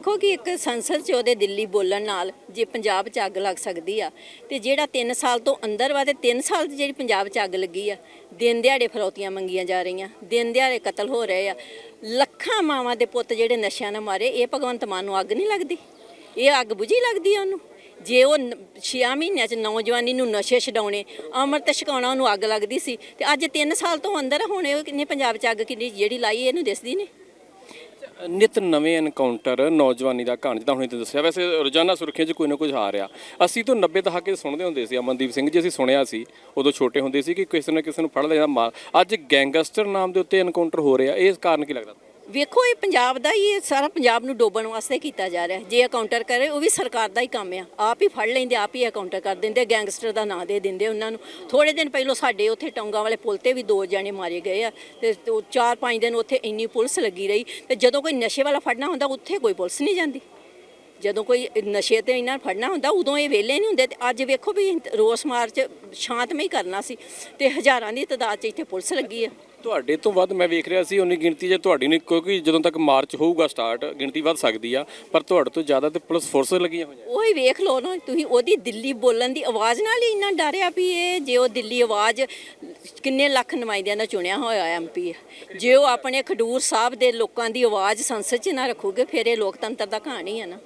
ਦੇਖੋ ਕਿ ਇੱਕ ਸੰਸਦ 'ਚ ਉਹਦੇ ਦਿੱਲੀ ਬੋਲਣ ਨਾਲ ਜੇ ਪੰਜਾਬ 'ਚ ਅੱਗ ਲੱਗ ਸਕਦੀ ਆ, ਤੇ ਜਿਹੜਾ 3 ਸਾਲ ਤੋਂ ਅੰਦਰ ਵਾ ਤੇ 3 ਸਾਲ 'ਚ ਜਿਹੜੀ ਪੰਜਾਬ 'ਚ ਅੱਗ ਲੱਗੀ ਆ, ਦਿਨ ਦਿਹਾੜੇ ਫਰੌਤੀਆਂ ਮੰਗੀਆਂ ਜਾ ਰਹੀਆਂ, ਦਿਨ ਦਿਹਾੜੇ ਕਤਲ ਹੋ ਰਹੇ ਆ, ਲੱਖਾਂ ਮਾਵਾਂ ਦੇ ਪੁੱਤ ਜਿਹੜੇ ਨਸ਼ਿਆਂ ਨਾਲ ਮਾਰੇ, ਇਹ ਭਗਵੰਤ ਮਾਨ ਨੂੰ ਅੱਗ ਨਹੀਂ ਲੱਗਦੀ? ਇਹ ਅੱਗ ਬੁਝੀ ਲੱਗਦੀ ਆ ਉਹਨੂੰ? ਜੇ ਉਹ 6 ਮਹੀਨਿਆਂ 'ਚ ਨੌਜਵਾਨੀ ਨੂੰ ਨਸ਼ੇ ਛਡਾਉਣੇ, ਅੰਮ੍ਰਿਤ ਛਕਾਉਣਾ ਉਹਨੂੰ ਅੱਗ ਲੱਗਦੀ ਸੀ, ਤੇ ਅੱਜ 3 ਸਾਲ ਤੋਂ ਅੰਦਰ ਹੁਣ ਇਹ ਕਿੰਨੇ ਪੰਜਾਬ 'ਚ ਅੱਗ ਕਿੰਨੀ, ਜਿਹੜੀ ਲਾਈ, ਇਹਨੂੰ ਦਿਸਦੀ ਨਹੀਂ? ਨਿਤ ਨਵੇਂ ਐਨਕਾਊਂਟਰ ਨੌਜਵਾਨੀ ਦਾ ਕਹਾਣੀ ਜਿੱਦਾਂ ਹੁਣੇ ਤੇ ਦੱਸਿਆ, ਵੈਸੇ ਰੋਜ਼ਾਨਾ ਸੁਰਖੀਆਂ 'ਚ ਕੋਈ ਨਾ ਕੁਝ ਆ ਰਿਹਾ। ਅਸੀਂ ਤੋਂ 90 ਦਹਾਕੇ ਸੁਣਦੇ ਹੁੰਦੇ ਸੀ, ਅਮਨਦੀਪ ਸਿੰਘ ਜੀ, ਅਸੀਂ ਸੁਣਿਆ ਸੀ, ਉਦੋਂ ਛੋਟੇ ਹੁੰਦੇ ਸੀ ਕਿ ਕਿਸੇ ਨਾ ਕਿਸੇ ਨੂੰ ਫੜ ਲਿਆ ਮਾਰ ਅੱਜ ਗੈਂਗਸਟਰ ਨਾਮ ਦੇ ਉੱਤੇ ਐਨਕਾਊਂਟਰ ਹੋ ਰਿਹਾ ਇਸ ਕਾਰਨ ਕੀ ਲੱਗਦਾ? ਵੇਖੋ ਇਹ ਪੰਜਾਬ ਦਾ ਹੀ, ਇਹ ਸਾਰਾ ਪੰਜਾਬ ਨੂੰ ਡੋਬਣ ਵਾਸਤੇ ਕੀਤਾ ਜਾ ਰਿਹਾ। ਜੇ ਅਕਾਊਂਟਰ ਕਰੇ, ਉਹ ਵੀ ਸਰਕਾਰ ਦਾ ਹੀ ਕੰਮ ਆ। ਆਪ ਹੀ ਫੜ ਲੈਂਦੇ, ਆਪ ਹੀ ਕਾਊਂਟਰ ਕਰ ਦਿੰਦੇ ਗੈਂਗਸਟਰ ਦਾ ਨਾਂ ਦੇ ਦਿੰਦੇ ਉਹਨਾਂ ਨੂੰ। ਥੋੜੇ ਦਿਨ ਪਹਿਲਾਂ ਸਾਡੇ ਉੱਥੇ ਟੌਂਗਾ ਵਾਲੇ ਪੁਲ ਤੇ ਵੀ ਦੋ ਜਣੇ ਮਾਰੇ ਗਏ ਆ। ਤੇ ਉਹ ਚਾਰ ਪੰਜ ਦਿਨ ਉੱਥੇ ਇੰਨੀ ਪੁਲਿਸ ਲੱਗੀ ਰਹੀ। ਤੇ ਜਦੋਂ ਕੋਈ ਨਸ਼ੇ ਵਾਲਾ ਫੜਨਾ ਹੁੰਦਾ, ਉੱਥੇ ਕੋਈ ਪੁਲਿਸ ਨਹੀਂ ਜਾਂਦੀ। ਜਦੋਂ ਕੋਈ ਨਸ਼ੇ ਤੇ ਇਹਨਾਂ ਫੜਨਾ ਹੁੰਦਾ, ਉਦੋਂ ਇਹ ਵਿਹਲੇ ਨਹੀਂ ਹੁੰਦੇ। ਤੇ ਅੱਜ ਵੇਖੋ ਵੀ ਰੋਸ ਮਾਰਚ ਸ਼ਾਂਤਮਈ ਕਰਨਾ ਸੀ। ਤੇ ਹਜ਼ਾਰਾਂ ਦੀ ਤਾਦਾਦ 'ਚ ਇੱਥੇ ਪੁਲਿਸ ਲੱਗੀ ਆ। ਤੁਹਾਡੇ ਤੋਂ ਵੱਧ ਮੈਂ ਵੇਖ ਰਿਹਾ ਸੀ, ਉਨੀ ਗਿਣਤੀ ਜੇ ਤੁਹਾਡੀ ਨਹੀਂ, ਕਿਉਂਕਿ ਜਦੋਂ ਤੱਕ ਮਾਰਚ ਹੋਊਗਾ ਸਟਾਰਟ, ਗਿਣਤੀ ਵੱਧ ਸਕਦੀ ਆ, ਪਰ ਤੁਹਾਡੇ ਤੋਂ ਜ਼ਿਆਦਾ ਤੇ ਪੁਲਿਸ ਫੋਰਸ ਲੱਗੀਆਂ ਹੋਈਆਂ। ਉਹੀ ਵੇਖ ਲਓ ਨਾ, ਤੁਸੀਂ ਉਹਦੀ ਦਿੱਲੀ ਬੋਲਣ ਦੀ ਆਵਾਜ਼ ਨਾਲ ਹੀ ਇੰਨਾ ਡਰਿਆ ਵੀ ਇਹ ਜੇ ਉਹ ਦਿੱਲੀ ਆਵਾਜ਼ ਕਿੰਨੇ ਲੱਖ ਨੁਮਾਇੰਦਿਆਂ ਦਾ ਚੁਣਿਆ ਹੋਇਆ ਐਮਪੀ ਹੈ ਜੇ ਉਹ ਆਪਣੇ ਖਡੂਰ ਸਾਹਿਬ ਦੇ ਲੋਕਾਂ ਦੀ ਆਵਾਜ਼ ਸੰਸਦ 'ਚ ਨਾ ਰੱਖੂਗੇ, ਫਿਰ ਇਹ ਲੋਕਤੰਤਰ ਦਾ ਕਹਾਣੀ ਹੈ ਨਾ।